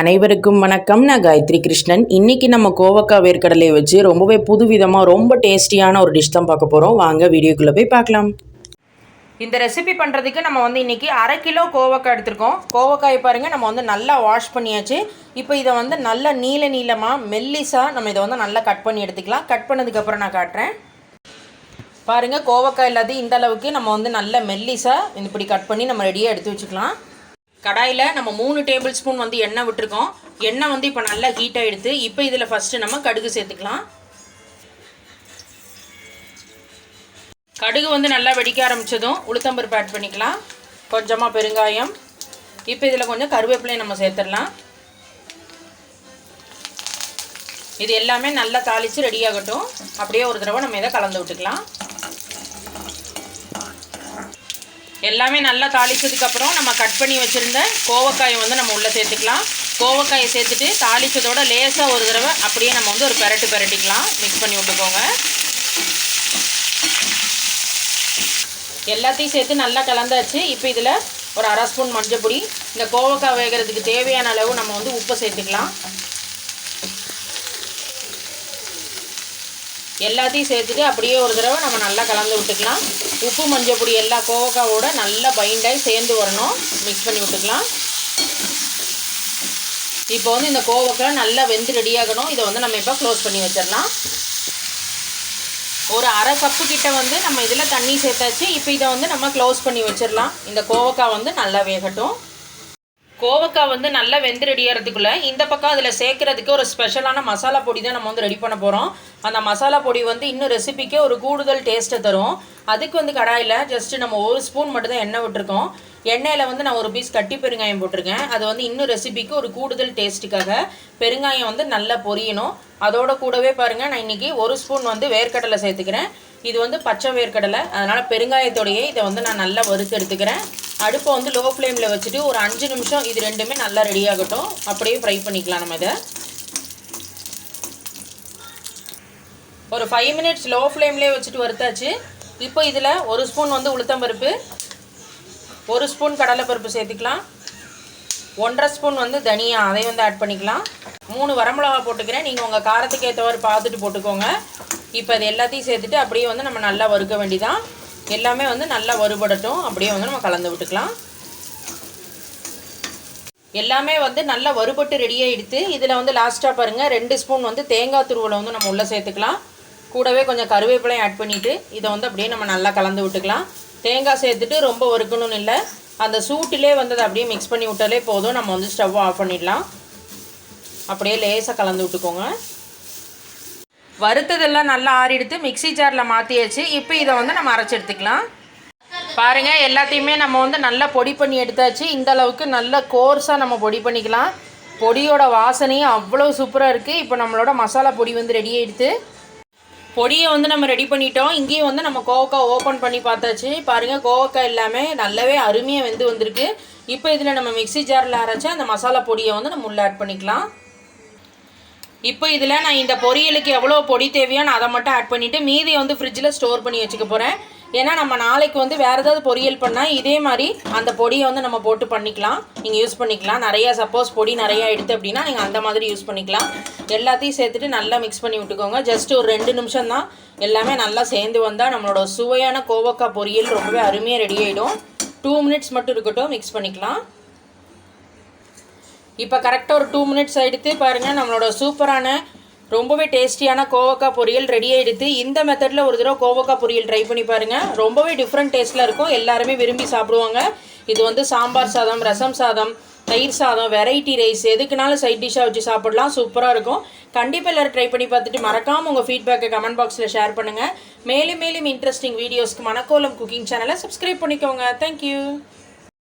அனைவருக்கும் வணக்கம். நான் காயத்ரி கிருஷ்ணன். இன்றைக்கி நம்ம கோவக்காய் வேர்க்கடலையை வச்சு ரொம்பவே புதுவிதமாக ரொம்ப டேஸ்டியான ஒரு டிஷ் தான் பார்க்க போகிறோம் வாங்க வீடியோக்குள்ளே போய் பார்க்கலாம். இந்த ரெசிபி பண்ணுறதுக்கு நம்ம வந்து இன்றைக்கி அரை கிலோ கோவக்காய் எடுத்திருக்கோம். கோவக்காய் பாருங்கள் நம்ம வந்து நல்லா வாஷ் பண்ணியாச்சு. இப்போ இதை வந்து நல்லா நீல நீளமாக மெல்லிஸாக நம்ம இதை வந்து நல்லா கட் பண்ணி எடுத்துக்கலாம். கட் பண்ணதுக்கப்புறம் நான் காட்டுறேன். பாருங்கள் கோவக்காய் இல்லாத இந்த அளவுக்கு நம்ம வந்து நல்ல மெல்லிஸாக இப்படி கட் பண்ணி நம்ம ரெடியாக எடுத்து வச்சுக்கலாம். கடாயில் நம்ம மூணு டேபிள் ஸ்பூன் வந்து எண்ணெய் விட்டுருக்கோம். எண்ணெய் வந்து இப்போ நல்லா ஹீட் ஆகிடுது இப்போ இதில் ஃபஸ்ட்டு நம்ம கடுகு சேர்த்துக்கலாம். கடுகு வந்து நல்லா வெடிக்க ஆரம்பித்ததும் உளுத்தம்பருப்பு ஆட் பண்ணிக்கலாம். கொஞ்சமாக பெருங்காயம். இப்போ இதில் கொஞ்சம் கருவேப்பிலையை நம்ம சேர்த்துடலாம். இது எல்லாமே நல்லா தாளித்து ரெடி ஆகட்டும். அப்படியே ஒரு தடவை நம்ம இதை கலந்து விட்டுக்கலாம். எல்லாமே நல்லா தாளித்ததுக்கப்புறம் நம்ம கட் பண்ணி வச்சுருந்த கோவக்காயை வந்து நம்ம உள்ளே சேர்த்துக்கலாம். கோவக்காயை சேர்த்துட்டு தாளித்ததோட லேசாக ஒரு தடவை அப்படியே நம்ம வந்து ஒரு பெரட்டு பெரட்டிக்கலாம். மிக்ஸ் பண்ணி விட்டுக்கோங்க. எல்லாத்தையும் சேர்த்து நல்லா கலந்தாச்சு. இப்போ இதில் ஒரு அரை ஸ்பூன் மஞ்சள் பொடி இந்த கோவக்காய் வேகிறதுக்கு தேவையான அளவு நம்ம வந்து உப்பை சேர்த்துக்கலாம். எல்லாத்தையும் சேர்த்துட்டு அப்படியே ஒரு தடவை நம்ம நல்லா கலந்து விட்டுக்கலாம். உப்பு மஞ்சள் பொடி எல்லா கோவக்காவோட நல்லா பைண்டாகி சேர்ந்து வரணும். மிக்ஸ் பண்ணி விட்டுக்கலாம். இப்போ வந்து இந்த கோவக்காய் நல்லா வெந்து ரெடியாகணும் இதை வந்து நம்ம இப்போ க்ளோஸ் பண்ணி வச்சிடலாம். ஒரு அரை கப்பு கிட்ட வந்து நம்ம இதில் தண்ணி சேர்த்தாச்சு. இப்போ இதை வந்து நம்ம க்ளோஸ் பண்ணி வச்சிடலாம். இந்த கோவக்காய் வந்து நல்லா வேகட்டும். கோவக்காய் வந்து நல்லா வெந்து ரெடி ஆகிறதுக்குள்ளே இந்த பக்கம் அதில் சேர்க்குறதுக்கு ஒரு ஸ்பெஷலான மசாலா பொடி தான் நம்ம வந்து ரெடி பண்ண போகிறோம் அந்த மசாலா பொடி வந்து இன்னும் ரெசிபிக்கே ஒரு கூடுதல் டேஸ்ட்டை தரும். அதுக்கு வந்து கடாயில் ஜஸ்ட்டு நம்ம ஒரு ஸ்பூன் மட்டும் தான் எண்ணெய் விட்டுருக்கோம். எண்ணெயில் வந்து நான் ஒரு பீஸ் கட்டி பெருங்காயம் போட்டிருக்கேன். அது வந்து இன்னும் ரெசிபிக்கு ஒரு கூடுதல் டேஸ்ட்டுக்காக பெருங்காயம் வந்து நல்லா பொரியணும். அதோட கூடவே பாருங்கள் நான் இன்றைக்கி ஒரு ஸ்பூன் வந்து வேர்க்கடலை சேர்த்துக்கிறேன். இது வந்து பச்சை வேர்க்கடலை. அதனால் பெருங்காயத்தோடையே இதை வந்து நான் நல்லா வறுத்து எடுத்துக்கிறேன். அடுப்பை வந்து லோ ஃப்ளேமில் வச்சுட்டு ஒரு அஞ்சு நிமிஷம் இது ரெண்டுமே நல்லா ரெடியாகட்டும் அப்படியே ஃப்ரை பண்ணிக்கலாம் நம்ம இதை. ஒரு ஃபைவ் மினிட்ஸ் லோ ஃப்ளேம்லேயே வச்சுட்டு வறுத்தாச்சு. இப்போ இதில் ஒரு ஸ்பூன் வந்து உளுத்தம்பருப்பு ஒரு ஸ்பூன் கடலைப்பருப்பு சேர்த்துக்கலாம். ஒன்றரை ஸ்பூன் வந்து தனியா அதை வந்து ஆட் பண்ணிக்கலாம். மூணு வரமிளகா போட்டுக்கிறேன். நீங்கள் உங்கள் காரத்துக்கு ஏற்றவாறு பார்த்துட்டு போட்டுக்கோங்க. இப்போ இது எல்லாத்தையும் சேர்த்துட்டு அப்படியே வந்து நம்ம நல்லா வறுக்க வேண்டிதான் எல்லாமே வந்து நல்லா வறுபடட்டும். அப்படியே வந்து நம்ம கலந்து விட்டுக்கலாம். எல்லாமே வந்து நல்லா வறுபட்டு ரெடியாக எடுத்து இதில் வந்து லாஸ்ட்டாக பாருங்கள் ரெண்டு ஸ்பூன் வந்து தேங்காய் துருவலை வந்து நம்ம உள்ளே சேர்த்துக்கலாம். கூடவே கொஞ்சம் கருவேப்பிலையும் ஆட் பண்ணிவிட்டு இதை வந்து அப்படியே நம்ம நல்லா கலந்து விட்டுக்கலாம். தேங்காய் சேர்த்துட்டு ரொம்ப வறுக்கணும்னு இல்லை. அந்த சூட்டிலே வந்து அதை அப்படியே மிக்ஸ் பண்ணி விட்டாலே போதும். நம்ம வந்து ஸ்டவ் ஆஃப் பண்ணிடலாம். அப்படியே லேசாக கலந்து விட்டுக்கோங்க. வறுத்ததெல்லாம் நல்லா ஆறிடுத்து மிக்ஸி ஜாரில் மாற்றியாச்சு இப்போ இதை வந்து நம்ம அரைச்சி எடுத்துக்கலாம். பாருங்கள் எல்லாத்தையுமே நம்ம வந்து நல்லா பொடி பண்ணி எடுத்தாச்சு. இந்த அளவுக்கு நல்ல கோர்ஸாக நம்ம பொடி பண்ணிக்கலாம். பொடியோட வாசனையும் அவ்வளோ சூப்பராக இருக்குது இப்போ நம்மளோட மசாலா பொடி வந்து ரெடி ஆகிடுது பொடியை வந்து நம்ம ரெடி பண்ணிட்டோம். இங்கேயும் வந்து நம்ம கோவக்காய் ஓப்பன் பண்ணி பார்த்தாச்சு. பாருங்கள் கோவக்காய் எல்லாமே நல்லாவே அருமையாக வெந்து வந்திருக்கு. இப்போ இதில் நம்ம மிக்ஸி ஜாரில் அரைச்சா அந்த மசாலா பொடியை வந்து நம்ம உள்ளே ஆட் பண்ணிக்கலாம். இப்போ இதில் நான் இந்த பொரியலுக்கு எவ்வளோ பொடி தேவையோ நான் அதை மட்டும் ஆட் பண்ணிவிட்டு மீதியை வந்து ஃப்ரிட்ஜில் ஸ்டோர் பண்ணி வச்சுக்க போகிறேன் ஏன்னா நம்ம நாளைக்கு வந்து வேறு ஏதாவது பொரியல் பண்ணால் இதே மாதிரி அந்த பொடியை வந்து நம்ம போட்டு பண்ணிக்கலாம். நீங்கள் யூஸ் பண்ணிக்கலாம். நிறையா சப்போஸ் பொடி நிறையா எடுத்து அப்படின்னா நீங்கள் அந்த மாதிரி யூஸ் பண்ணிக்கலாம். எல்லாத்தையும் சேர்த்துட்டு நல்லா மிக்ஸ் பண்ணி விட்டுக்கோங்க. ஜஸ்ட் ஒரு ரெண்டு நிமிஷம் தான் எல்லாமே நல்லா சேர்ந்து வந்தால் நம்மளோட சுவையான கோவக்காய் பொரியல் ரொம்பவே அருமையாக ரெடி ஆகிடும் டூ மினிட்ஸ் மட்டும் இருக்கட்டும் மிக்ஸ் பண்ணிக்கலாம். இப்போ கரெக்டாக ஒரு டூ மினிட்ஸ் எடுத்து பாருங்கள் நம்மளோட சூப்பரான ரொம்பவே டேஸ்டியான கோவக்காய் பொரியல் ரெடி ஆகிடுது இந்த மெத்தடில் ஒரு தடவை கோவக்காய் பொரியல் ட்ரை பண்ணி பாருங்கள் ரொம்பவே டிஃப்ரெண்ட் டேஸ்ட்டில் இருக்கும். எல்லாருமே விரும்பி சாப்பிடுவாங்க. இது வந்து சாம்பார் சாதம் ரசம் சாதம் தயிர் சாதம் வெரைட்டி ரைஸ் எதுக்குனாலும் சைட் டிஷ்ஷாக வச்சு சாப்பிடலாம். சூப்பராக இருக்கும். கண்டிப்பாக எல்லோரும் ட்ரை பண்ணி பார்த்துட்டு மறக்காமல் உங்கள் ஃபீட்பேக்கை கமெண்ட் பாக்ஸில் ஷேர் பண்ணுங்கள் மேலும் மேலும் இன்ட்ரெஸ்டிங் வீடியோஸ்க்கு மணக்கோலம் குக்கிங் சேனலை சப்ஸ்கிரைப் பண்ணிக்கோங்க. Thank you